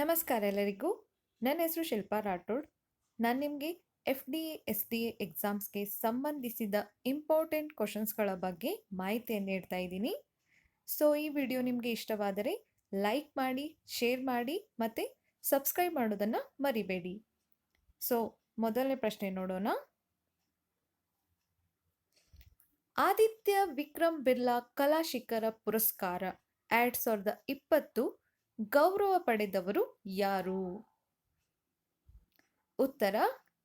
ನಮಸ್ಕಾರ ಎಲ್ಲರಿಗೂ. ನನ್ನ ಹೆಸರು ಶಿಲ್ಪಾ ರಾಠೋಡ್. ನಾನು ನಿಮಗೆ F D A S D A ಎಕ್ಸಾಮ್ಸ್ಗೆ ಸಂಬಂಧಿಸಿದ ಇಂಪಾರ್ಟೆಂಟ್ ಕ್ವಶನ್ಸ್ಗಳ ಬಗ್ಗೆ ಮಾಹಿತಿಯನ್ನು ನೀಡ್ತಾ ಇದ್ದೀನಿ. ಸೊ ಈ ವಿಡಿಯೋ ನಿಮಗೆ ಇಷ್ಟವಾದರೆ ಲೈಕ್ ಮಾಡಿ ಶೇರ್ ಮಾಡಿ ಮತ್ತು ಸಬ್ಸ್ಕ್ರೈಬ್ ಮಾಡೋದನ್ನು ಮರಿಬೇಡಿ. ಸೊ ಮೊದಲನೇ ಪ್ರಶ್ನೆ ನೋಡೋಣ. ಆದಿತ್ಯ ವಿಕ್ರಮ್ ಬಿರ್ಲಾ ಕಲಾಶಿಖರ ಪುರಸ್ಕಾರ ಎರಡ್ ಸಾವಿರದ ಇಪ್ಪತ್ತು ಗೌರವ ಪಡೆದವರು ಯಾರು? ಉತ್ತರ,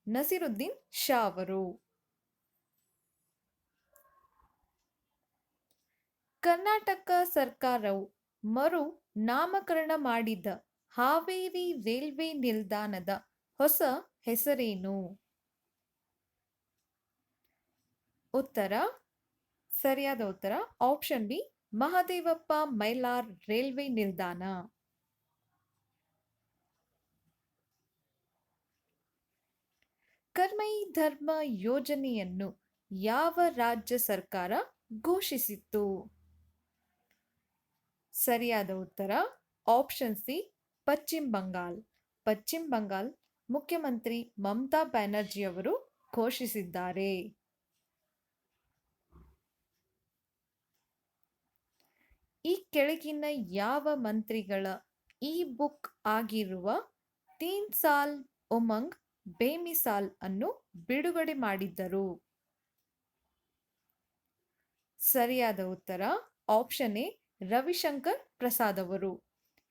ನಸಿರುದ್ದೀನ್ ಶಾ ಅವರು. ಕರ್ನಾಟಕ ಸರ್ಕಾರವು ಮರು ನಾಮಕರಣ ಮಾಡಿದ ಹಾವೇರಿ ರೈಲ್ವೆ ನಿಲ್ದಾಣದ ಹೊಸ ಹೆಸರೇನು? ಉತ್ತರ, ಸರಿಯಾದ ಉತ್ತರ, option B, Mahadevappa Mailar railway ನಿಲ್ದಾಣ. ಕರ್ಮೈ ಧರ್ಮ ಯೋಜನೆಯನ್ನು ಯಾವ ರಾಜ್ಯ ಸರ್ಕಾರ ಘೋಷಿಸಿತ್ತು? ಸರಿಯಾದ ಉತ್ತರ ಆಪ್ಷನ್ ಸಿ, ಪಶ್ಚಿಮ ಬಂಗಾಲ್ ಪಶ್ಚಿಮ ಬಂಗಾಲ್ ಮುಖ್ಯಮಂತ್ರಿ ಮಮತಾ ಬ್ಯಾನರ್ಜಿ ಅವರು ಘೋಷಿಸಿದ್ದಾರೆ. ಈ ಕೆಳಗಿನ ಯಾವ ಮಂತ್ರಿಗಳ ಇ ಬುಕ್ ಆಗಿರುವ ತೀನ್ ಸಾಲ್ ಉಮಂಗ್ ಬೇಮಿಸಾಲ್ ಅನ್ನು ಬಿಡುಗಡೆ ಮಾಡಿದ್ದರು. ಸರಿಯಾದ ಉತ್ತರ ಆಪ್ಷನ್ ಎ, ರವಿಶಂಕರ್ ಪ್ರಸಾದ್ ಅವರು.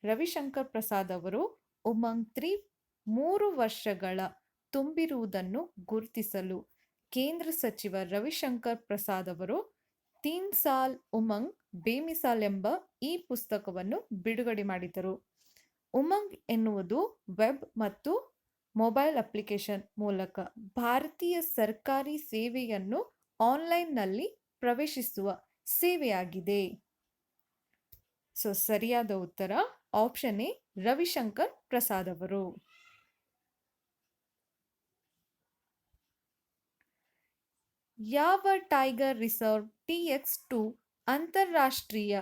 ರವಿಶಂಕರ್ ಪ್ರಸಾದ್ ಅವರು ಉಮಂಗ್ ತ್ರೀ ಮೂರು ವರ್ಷಗಳ ತುಂಬಿರುವುದನ್ನು ಗುರುತಿಸಲು ಕೇಂದ್ರ ಸಚಿವ ರವಿಶಂಕರ್ ಪ್ರಸಾದ್ ಅವರು ತೀನ್ ಸಾಲ್ ಉಮಂಗ್, ಬೇಮಿಸಾಲ್ ಎಂಬ ಈ ಪುಸ್ತಕವನ್ನು ಬಿಡುಗಡೆ ಮಾಡಿದರು ಉಮಂಗ್ ಎನ್ನುವುದು ವೆಬ್ ಮತ್ತು ಮೊಬೈಲ್ ಅಪ್ಲಿಕೇಶನ್ ಮೂಲಕ ಭಾರತೀಯ ಸರ್ಕಾರಿ ಸೇವೆಯನ್ನು ಆನ್ಲೈನ್ನಲ್ಲಿ ಪ್ರವೇಶಿಸುವ ಸೇವೆಯಾಗಿದೆ. ಸೊ, ಸರಿಯಾದ ಉತ್ತರ ಆಪ್ಷನ್ ಎ, ರವಿಶಂಕರ್ ಪ್ರಸಾದ್ ಅವರು. ಯಾವ tiger reserve T X two ಅಂತಾರಾಷ್ಟ್ರೀಯ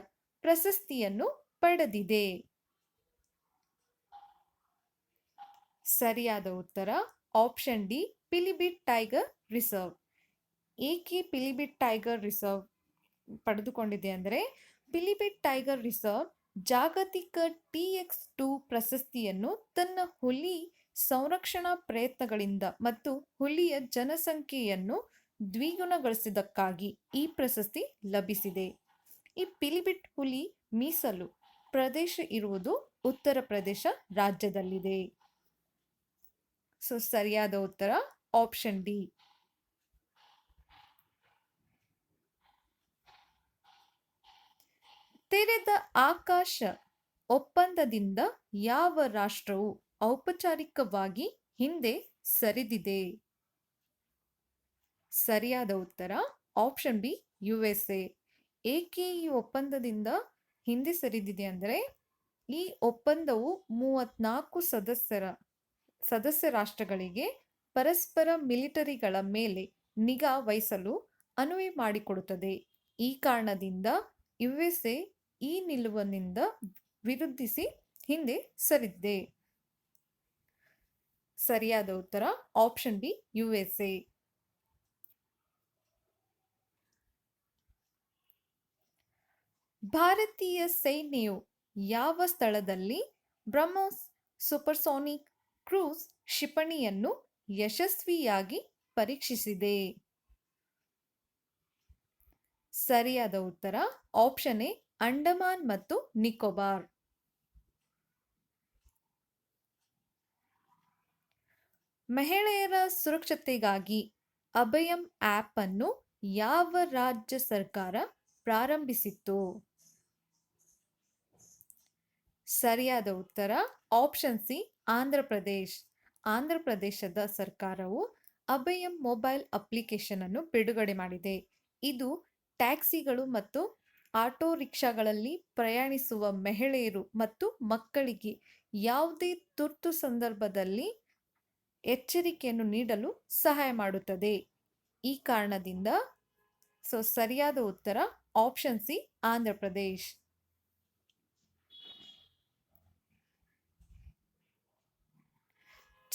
ಪ್ರಶಸ್ತಿಯನ್ನು ಪಡೆದಿದೆ? ಸರಿಯಾದ ಉತ್ತರ option D Pilibhit tiger reserve ಏಕೆ ಪಿಲಿಬಿಟ್ ಟೈಗರ್ ರಿಸರ್ವ್ ಪಡೆದುಕೊಂಡಿದೆ ಅಂದರೆ ಪಿಲಿಬಿಟ್ ಟೈಗರ್ ರಿಸರ್ವ್ ಜಾಗತಿಕ ಟಿ ಎಕ್ಸ್ ಟು ಪ್ರಶಸ್ತಿಯನ್ನು ತನ್ನ ಹುಲಿ ಸಂರಕ್ಷಣಾ ಪ್ರಯತ್ನಗಳಿಂದ ಮತ್ತು ಹುಲಿಯ ಜನಸಂಖ್ಯೆಯನ್ನು ದ್ವಿಗುಣಗೊಳಿಸಿದ್ದಕ್ಕಾಗಿ ಈ ಪ್ರಶಸ್ತಿ ಲಭಿಸಿದೆ. ಈ ಪಿಲಿಬಿಟ್ ಹುಲಿ ಮೀಸಲು ಪ್ರದೇಶ ಇರುವುದು ಉತ್ತರ ಪ್ರದೇಶ ರಾಜ್ಯದಲ್ಲಿದೆ. ಸೊ ಸರಿಯಾದ ಉತ್ತರ ಆಪ್ಷನ್ ಡಿ ತೆರೆದ ಆಕಾಶ ಒಪ್ಪಂದದಿಂದ ಯಾವ ರಾಷ್ಟ್ರವು ಔಪಚಾರಿಕವಾಗಿ ಹಿಂದೆ ಸರಿದಿದೆ? ಸರಿಯಾದ ಉತ್ತರ ಆಪ್ಷನ್ ಬಿ ಯು ಎಸ್ ಏಕೆ ಈ ಒಪ್ಪಂದದಿಂದ ಹಿಂದೆ ಸರಿದಿದೆ ಅಂದರೆ ಈ ಒಪ್ಪಂದವು ಮೂವತ್ನಾಲ್ಕು ಸದಸ್ಯರ ಸದಸ್ಯ ರಾಷ್ಟ್ರಗಳಿಗೆ ಪರಸ್ಪರ ಮಿಲಿಟರಿಗಳ ಮೇಲೆ ನಿಗಾ ವಹಿಸಲು ಅನುವೆ ಮಾಡಿಕೊಡುತ್ತದೆ. ಈ ಕಾರಣದಿಂದ ಯುಎಸ್ಎ ಈ ನಿಲುವಿನಿಂದ ವಿರುದ್ಧಿಸಿ ಹಿಂದೆ ಸರಿದಿದೆ. ಸರಿಯಾದ ಉತ್ತರ ಆಪ್ಷನ್ ಬಿ ಯುಎಸ್ಎ ಭಾರತೀಯ ಸೈನ್ಯವು ಯಾವ ಸ್ಥಳದಲ್ಲಿ ಬ್ರಹ್ಮೋಸ್ ಸೂಪರ್ಸೋನಿಕ್ ಕ್ರೂಸ್ ಕ್ಷಿಪಣಿಯನ್ನು ಯಶಸ್ವಿಯಾಗಿ ಪರೀಕ್ಷಿಸಿದೆ. ಸರಿಯಾದ ಉತ್ತರ, ಆಪ್ಷನ್ ಎ, ಅಂಡಮಾನ್ ಮತ್ತು ನಿಕೋಬಾರ್. ಮಹಿಳೆಯರ ಸುರಕ್ಷತೆಗಾಗಿ ಅಭಯಂ ಆಪ್ ಅನ್ನು ಯಾವ ರಾಜ್ಯ ಸರ್ಕಾರ ಪ್ರಾರಂಭಿಸಿತ್ತು? ಸರಿಯಾದ ಉತ್ತರ, ಆಪ್ಷನ್ ಸಿ ಆಂಧ್ರ ಪ್ರದೇಶ್, ಆಂಧ್ರ ಪ್ರದೇಶದ ಸರ್ಕಾರವು ಅಭಯಂ ಮೊಬೈಲ್ ಅಪ್ಲಿಕೇಶನ್ ಅನ್ನು ಬಿಡುಗಡೆ ಮಾಡಿದೆ. ಇದು ಟ್ಯಾಕ್ಸಿಗಳು ಮತ್ತು ಆಟೋ ರಿಕ್ಷಾಗಳಲ್ಲಿ ಪ್ರಯಾಣಿಸುವ ಮಹಿಳೆಯರು ಮತ್ತು ಮಕ್ಕಳಿಗೆ ಯಾವುದೇ ತುರ್ತು ಸಂದರ್ಭದಲ್ಲಿ ಎಚ್ಚರಿಕೆಯನ್ನು ನೀಡಲು ಸಹಾಯ ಮಾಡುತ್ತದೆ. ಈ ಕಾರಣದಿಂದ ಸೊ, ಸರಿಯಾದ ಉತ್ತರ ಆಪ್ಷನ್ ಸಿ, ಆಂಧ್ರ ಪ್ರದೇಶ್.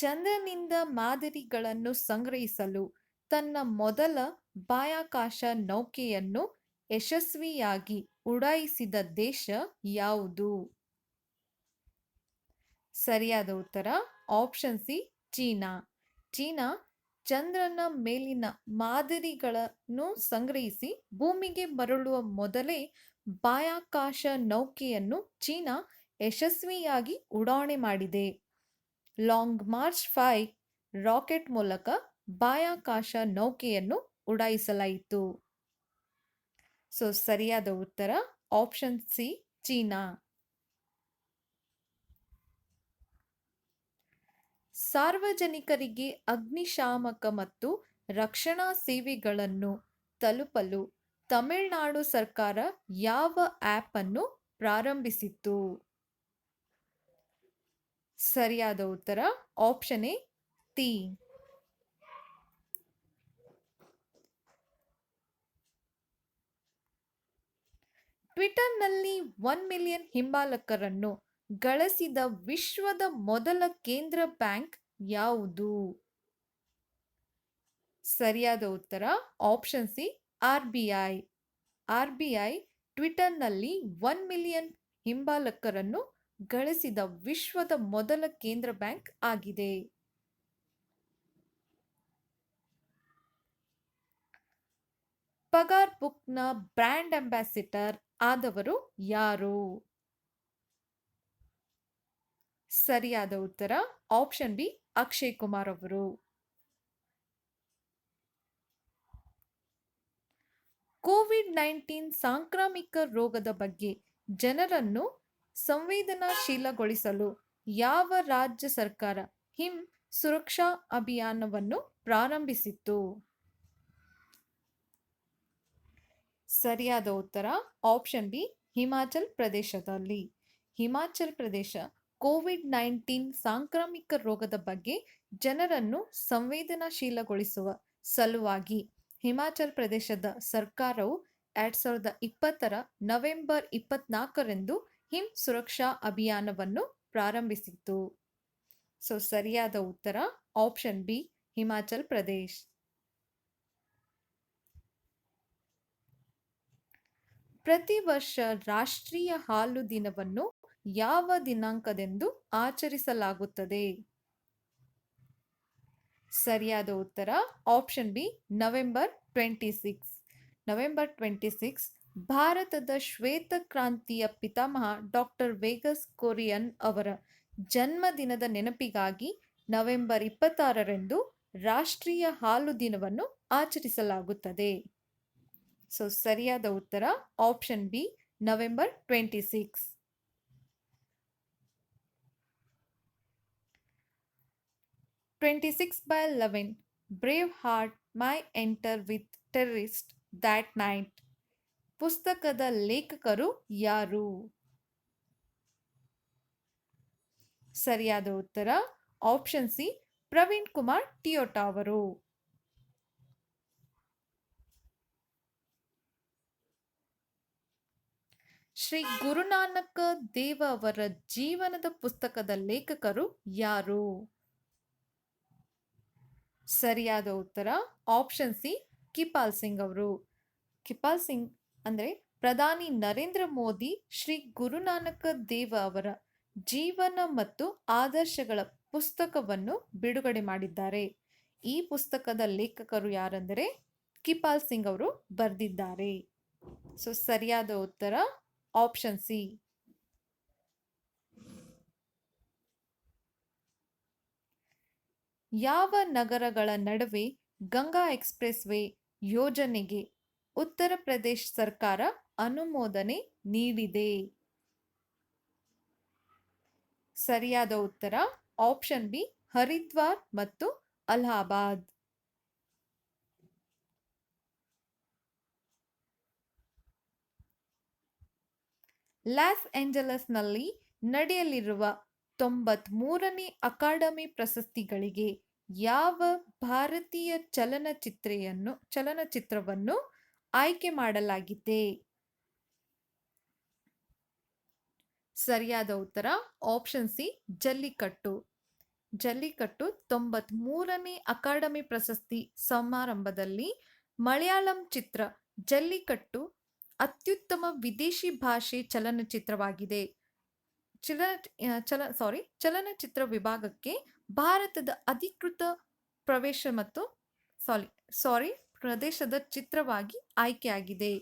ಚಂದ್ರನಿಂದ ಮಾದರಿಗಳನ್ನು ಸಂಗ್ರಹಿಸಲು ತನ್ನ ಮೊದಲ ಬಾಹ್ಯಾಕಾಶ ನೌಕೆಯನ್ನು ಯಶಸ್ವಿಯಾಗಿ ಉಡಾಯಿಸಿದ ದೇಶ ಯಾವುದು? ಸರಿಯಾದ ಉತ್ತರ ಆಪ್ಷನ್ ಸಿ ಚೀನಾ. ಚೀನಾ ಚಂದ್ರನ ಮೇಲಿನ ಮಾದರಿಗಳನ್ನು ಸಂಗ್ರಹಿಸಿ ಭೂಮಿಗೆ ಮರಳುವ ಮೊದಲೇ ಬಾಹ್ಯಾಕಾಶ ನೌಕೆಯನ್ನು ಚೀನಾ ಯಶಸ್ವಿಯಾಗಿ ಉಡಾವಣೆ ಮಾಡಿದೆ. ಲಾಂಗ್ ಮಾರ್ಚ್ ಫೈ ರಾಕೆಟ್ ಮೂಲಕ ಬಾಹ್ಯಾಕಾಶ ನೌಕೆಯನ್ನು ಉಡಾಯಿಸಲಾಯಿತು. ಸೊ, ಸರಿಯಾದ ಉತ್ತರ ಆಪ್ಷನ್ ಸಿ, ಚೀನಾ. ಸಾರ್ವಜನಿಕರಿಗೆ ಅಗ್ನಿಶಾಮಕ ಮತ್ತು ರಕ್ಷಣಾ ಸೇವೆಗಳನ್ನು ತಲುಪಲು ತಮಿಳುನಾಡು ಸರ್ಕಾರ ಯಾವ ಆ್ಯಪ್ ಅನ್ನು ಪ್ರಾರಂಭಿಸಿತು ಸರಿಯಾದ ಉತ್ತರ ಆಪ್ಷನ್ ಎ ಟಿ ಟ್ವಿಟರ್ನಲ್ಲಿ ಒನ್ ಮಿಲಿಯನ್ ಹಿಂಬಾಲಕರನ್ನು ಗಳಿಸಿದ ವಿಶ್ವದ ಮೊದಲ ಕೇಂದ್ರ ಬ್ಯಾಂಕ್ ಯಾವುದು? ಸರಿಯಾದ ಉತ್ತರ option C R B I R B I ಟ್ವಿಟರ್ನಲ್ಲಿ ಒನ್ ಮಿಲಿಯನ್ ಹಿಂಬಾಲಕರನ್ನು ಗಳಿಸಿದ ವಿಶ್ವದ ಮೊದಲ ಕೇಂದ್ರ ಬ್ಯಾಂಕ್ ಆಗಿದೆ. ಪಗಾರ್ ಬುಕ್ನ ಬ್ರ್ಯಾಂಡ್ ಅಂಬಾಸಿಡರ್ ಆದವರು ಯಾರು? ಸರಿಯಾದ ಉತ್ತರ ಆಪ್ಷನ್ ಬಿ ಅಕ್ಷಯ್ ಕುಮಾರ್ ಅವರು. ಕೋವಿಡ್ ನೈನ್ಟೀನ್ ಸಾಂಕ್ರಾಮಿಕ ರೋಗದ ಬಗ್ಗೆ ಜನರನ್ನು ಸಂವೇದನಾಶೀಲಗೊಳಿಸಲು ಯಾವ ರಾಜ್ಯ ಸರ್ಕಾರ ಹಿಮ್ ಸುರಕ್ಷಾ ಅಭಿಯಾನವನ್ನು ಪ್ರಾರಂಭಿಸಿತ್ತು? ಸರಿಯಾದ ಉತ್ತರ, ಆಪ್ಷನ್ ಬಿ, ಹಿಮಾಚಲ್ ಪ್ರದೇಶದಲ್ಲಿ. ಹಿಮಾಚಲ್ ಪ್ರದೇಶ ಕೋವಿಡ್ ನೈನ್ಟೀನ್ ಸಾಂಕ್ರಾಮಿಕ ರೋಗದ ಬಗ್ಗೆ ಜನರನ್ನು ಸಂವೇದನಾಶೀಲಗೊಳಿಸುವ ಸಲುವಾಗಿ ಹಿಮಾಚಲ್ ಪ್ರದೇಶದ ಸರ್ಕಾರವು ಎರಡ್ ಸಾವಿರದ ಇಪ್ಪತ್ತರ ನವೆಂಬರ್ ಇಪ್ಪತ್ನಾಲ್ಕರಂದು ಹಿಮ್ ಸುರಕ್ಷಾ ಅಭಿಯಾನವನ್ನು ಪ್ರಾರಂಭಿಸಿತ್ತು. ಸೊ ಸರಿಯಾದ ಉತ್ತರ ಆಪ್ಷನ್ ಬಿ ಹಿಮಾಚಲ್ ಪ್ರದೇಶ್ ಪ್ರತಿ ವರ್ಷ ರಾಷ್ಟ್ರೀಯ ಹಾಲು ದಿನವನ್ನು ಯಾವ ದಿನಾಂಕದೆಂದು ಆಚರಿಸಲಾಗುತ್ತದೆ? ಸರಿಯಾದ ಉತ್ತರ option B November twenty six November twenty six ಭಾರತದ ಶ್ವೇತ ಕ್ರಾಂತಿಯ ಪಿತಾಮಹ ಡಾಕ್ಟರ್ ವೇಗಸ್ ಕೊರಿಯನ್ ಅವರ ಜನ್ಮದಿನದ ನೆನಪಿಗಾಗಿ ನವೆಂಬರ್ ಇಪ್ಪತ್ತಾರರಂದು ರಾಷ್ಟ್ರೀಯ ಹಾಲು ದಿನವನ್ನು ಆಚರಿಸಲಾಗುತ್ತದೆ. ಸೊ ಸರಿಯಾದ ಉತ್ತರ option B November twenty six twenty six by eleven brave heart my enter with terrorist that night ಪುಸ್ತಕದ ಲೇಖಕರು ಯಾರು? ಸರಿಯಾದ ಉತ್ತರ ಆಪ್ಷನ್ ಸಿ ಪ್ರವೀಣ್ ಕುಮಾರ್ ಟಿಯೋಟಾ ಅವರು. ಶ್ರೀ ಗುರುನಾನಕ ದೇವ ಅವರ ಜೀವನದ ಪುಸ್ತಕದ ಲೇಖಕರು ಯಾರು? ಸರಿಯಾದ ಉತ್ತರ ಆಪ್ಷನ್ ಸಿ ಕಿಪಾಲ್ ಸಿಂಗ್ ಅವರು. ಕಿಪಾಲ್ ಸಿಂಗ್ ಅಂದರೆ ಪ್ರಧಾನಿ ನರೇಂದ್ರ ಮೋದಿ, ಶ್ರೀ ಗುರುನಾನಕ ದೇವ ಅವರ ಜೀವನ ಮತ್ತು ಆದರ್ಶಗಳ ಪುಸ್ತಕವನ್ನು ಬಿಡುಗಡೆ ಮಾಡಿದ್ದಾರೆ. ಈ ಪುಸ್ತಕದ ಲೇಖಕರು ಯಾರೆಂದರೆ ಕಿಪಾಲ್ ಸಿಂಗ್ ಅವರು ಬರೆದಿದ್ದಾರೆ. ಸೊ ಸರಿಯಾದ ಉತ್ತರ ಆಪ್ಷನ್ ಸಿ ಯಾವ ನಗರಗಳ ನಡುವೆ ಗಂಗಾ ಎಕ್ಸ್ಪ್ರೆಸ್ ವೇ ಯೋಜನೆಗೆ ಉತ್ತರ ಪ್ರದೇಶ ಸರ್ಕಾರ ಅನುಮೋದನೆ ನೀಡಿದೆ. ಸರಿಯಾದ ಉತ್ತರ ಆಪ್ಷನ್ ಬಿ, ಹರಿದ್ವಾರ್ ಮತ್ತು ಅಲಹಾಬಾದ್. ಲಾಸ್ ಏಂಜಲಸ್ನಲ್ಲಿ ನಡೆಯಲಿರುವ ತೊಂಬತ್ಮೂರನೇ ಅಕಾಡೆಮಿ ಪ್ರಶಸ್ತಿಗಳಿಗೆ ಯಾವ ಭಾರತೀಯ ಚಲನಚಿತ್ರೆಯನ್ನು, ಚಲನಚಿತ್ರವನ್ನು ಆಯ್ಕೆ ಮಾಡಲಾಗಿದೆ. ಸರಿಯಾದ ಉತ್ತರ ಆಪ್ಷನ್ ಸಿ ಜಲ್ಲಿಕಟ್ಟು. ಜಲ್ಲಿಕಟ್ಟು ತೊಂಬತ್ಮೂರನೇ ಅಕಾಡೆಮಿ ಪ್ರಶಸ್ತಿ ಸಮಾರಂಭದಲ್ಲಿ ಮಲಯಾಳಂ ಚಿತ್ರ ಜಲ್ಲಿಕಟ್ಟು ಅತ್ಯುತ್ತಮ ವಿದೇಶಿ ಭಾಷೆ ಚಲನಚಿತ್ರವಾಗಿದೆ. ಚಲನ ಚಲ ಸಾರಿ ಚಲನಚಿತ್ರ ವಿಭಾಗಕ್ಕೆ ಭಾರತದ ಅಧಿಕೃತ ಪ್ರವೇಶ ಮತ್ತು ಸಾರಿ ಸಾರಿ ಪ್ರದೇಶದ ಚಿತ್ರವಾಗಿ ಆಯ್ಕೆಯಾಗಿದೆ.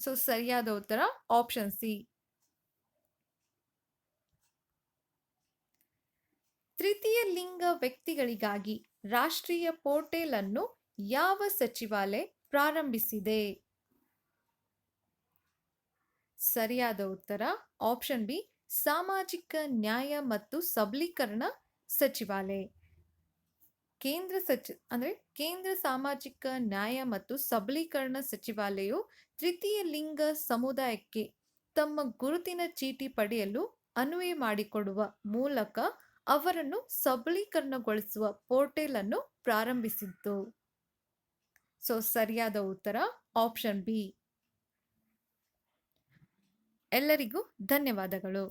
ಸೊ ಸರಿಯಾದ ಉತ್ತರ ಆಪ್ಷನ್ ಸಿ ತೃತೀಯ ಲಿಂಗ ವ್ಯಕ್ತಿಗಳಿಗಾಗಿ ರಾಷ್ಟ್ರೀಯ ಪೋರ್ಟೇಲ್ ಅನ್ನು ಯಾವ ಸಚಿವಾಲಯ ಪ್ರಾರಂಭಿಸಿದೆ? ಸರಿಯಾದ ಉತ್ತರ ಆಪ್ಷನ್ ಬಿ ಸಾಮಾಜಿಕ ನ್ಯಾಯ ಮತ್ತು ಸಬಲೀಕರಣ ಸಚಿವಾಲಯ. ಕೇಂದ್ರ ಸಚಿ, ಅಂದರೆ ಕೇಂದ್ರ ಸಾಮಾಜಿಕ ನ್ಯಾಯ ಮತ್ತು ಸಬಲೀಕರಣ ಸಚಿವಾಲಯವು ತೃತೀಯ ಲಿಂಗ ಸಮುದಾಯಕ್ಕೆ ತಮ್ಮ ಗುರುತಿನ ಚೀಟಿ ಪಡೆಯಲು ಅನ್ವಯ ಮಾಡಿಕೊಡುವ ಮೂಲಕ ಅವರನ್ನು ಸಬಲೀಕರಣಗೊಳಿಸುವ ಪೋರ್ಟಲ್ ಅನ್ನು ಪ್ರಾರಂಭಿಸಿತ್ತು. ಸೊ, ಸರಿಯಾದ ಉತ್ತರ, ಆಪ್ಷನ್ ಬಿ. ಎಲ್ಲರಿಗೂ ಧನ್ಯವಾದಗಳು.